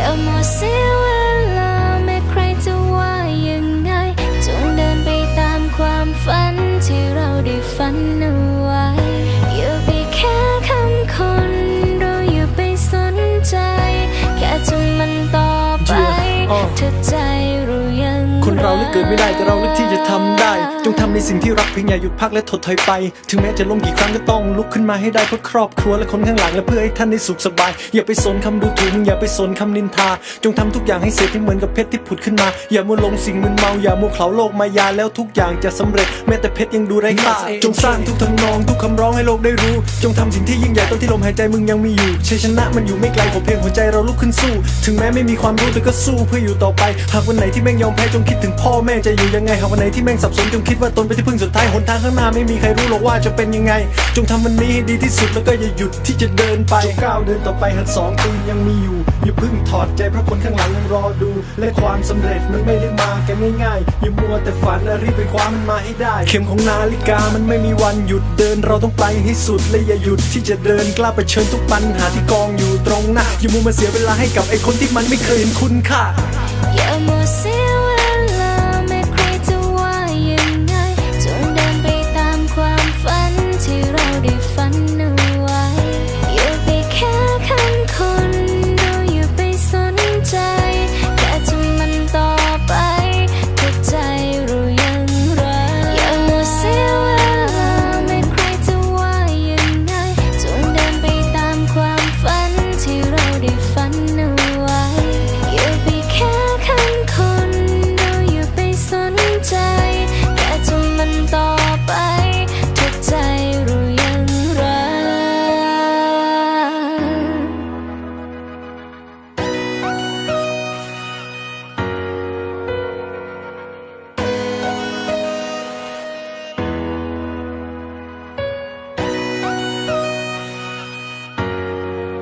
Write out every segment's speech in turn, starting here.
อย่ามัวเสียเวลาแม้ใครจะว่ายังไง จงเดินไปตามความฝันที่เราได้ฝันเอา เราเลือกเกิดไม่ได้แต่เราเลือกที่จะทำได้ จงทำในสิ่งที่รักเพียงอย่าหยุดพักและถดถอยไป ถึงแม้จะล้มกี่ครั้งก็ต้องลุกขึ้นมาให้ได้เพื่อครอบครัวและคนข้างหลังและเพื่อให้ท่านได้สุขสบาย อย่าไปสนคำดูถูกมึงอย่าไปสนคำนินทา จงทำทุกอย่างให้เสร็จให้เหมือนกับเพชรที่ผุดขึ้นมา อย่ามัวหลงสิ่งมึนเมาอย่ามัวเขลาโลกมายาแล้วทุกอย่างจะสำเร็จแม้แต่เพชรยังดูไร้ค่าจงสร้างทุกทำนองทุกคำร้องให้โลกได้รู้ จงทำสิ่งที่ยิ่งใหญ่ตอนที่ลมหายใจมึงยังมีอยู่ชัยชนะมันอยู่ไม่ไกลขอเพียงหัวใจเราลุกขึ้นสู้ ถึงแม้ไม่มีความรู้แต่ก็สู้เพื่ออยู่ต่อไป หากวันไหนที่แม่งยอมแพ้จงคิดถึงพ่อแม่จะอยู่ยังไงหากวันไหนที่แม่งสับสนจงคิดว่าตนเป็นที่พึ่งสุดท้ายหนทางข้างหน้าไม่มีใครรู้หรอกว่าจะเป็นยังไง จงทำวันนี้ให้ดีที่สุดแล้วก็อย่าหยุดที่จะเดินไปจงก้าวเดินต่อไปหัดสองตีนยังมีอยู่อย่าเพิ่งถอดใจเพราะคนข้างหลังยังรอดู และความสำเร็จมันไม่ได้มากันง่ายๆอย่ามัวแต่ฝันนะรีบไปคว้ามันมาให้ได้ เข็มของนาฬิกามันไม่มีวันหยุดเดินเราต้องไปให้สุดและอย่าหยุดที่จะเดินกล้าไปเชิญทุกปัญหาที่กองอยู่ตรงหน้าอย่ามัวมาเสียเวลาให้กับไอ้คนที่มันไม่เคยเห็นคุณค่าอย่ามัวเสีย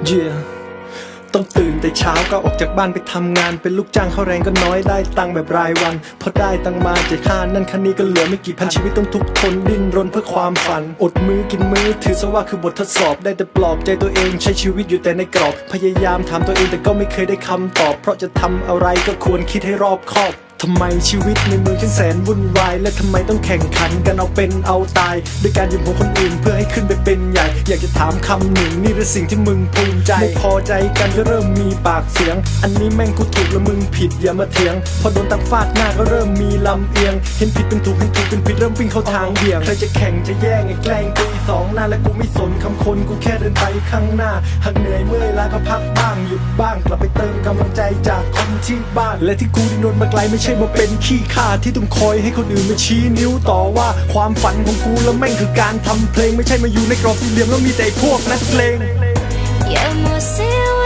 เย่ต้องตื่นแต่เช้าก็ออกจากบ้านไปทำงาน เป็นลูกจ้างเข้าแรงก็น้อยได้ตังค์แบบรายวัน พอได้ตังค์มาจะค่านั่นค่านี้ก็เหลือไม่กี่พันชีวิตต้องทุกข์ทนดิ้นรนเพื่อความฝัน อดมือกินมือถือซะว่าคือบททดสอบได้แต่ปลอบใจตัวเองใช้ชีวิตอยู่แต่ในกรอบ พยายามถามตัวเองแต่ก็ไม่เคยได้คำตอบ เพราะจะทำอะไรก็ควรคิดให้รอบคอบ ทำไมชีวิตในเมืองฉันแสนวุ่นวาย และทำไมต้องแข่งขันกันเอาเป็นเอาตาย ด้วยการยืมของคนอื่นเพื่อให้ขึ้นไปเป็นใหญ่ อยากจะถามคำหนึ่งนี่คือสิ่งที่มึงภูมิใจ ไม่พอใจกันก็เริ่มมีปากเสียง อันนี้แม่งกูถูกแล้วมึงผิดอย่ามาเถียง พอโดนตักฟาดหน้าก็เริ่มมีลำเอียง เห็นผิดเป็นถูกเห็นถูกเป็นผิดเริ่มวิ่งเข้าทางเบี่ยง ใครจะแข่งจะแย่งไอ้แกล้งตีสองหน้าและกูไม่สนคำคนกูแค่เดินไปข้างหน้าหากเหนื่อยเมื่อยล้าก็พักบ้างหยุดบ้างกลับไปเติมกำลังใจจากคนที่บ้าน และที่กูดิ้นรนมาไกลไม่ใช่มาเป็นขี้ข้าที่ต้องคอยให้คนอื่นมาชี้นิ้วต่อว่าความฝันของกูแล้วแม่งคือการทำเพลง ไม่ใช่มาอยู่ในกรอบสี่เหลี่ยมแล้วมีแต่พวกนักเลงอย่ามัวเสียว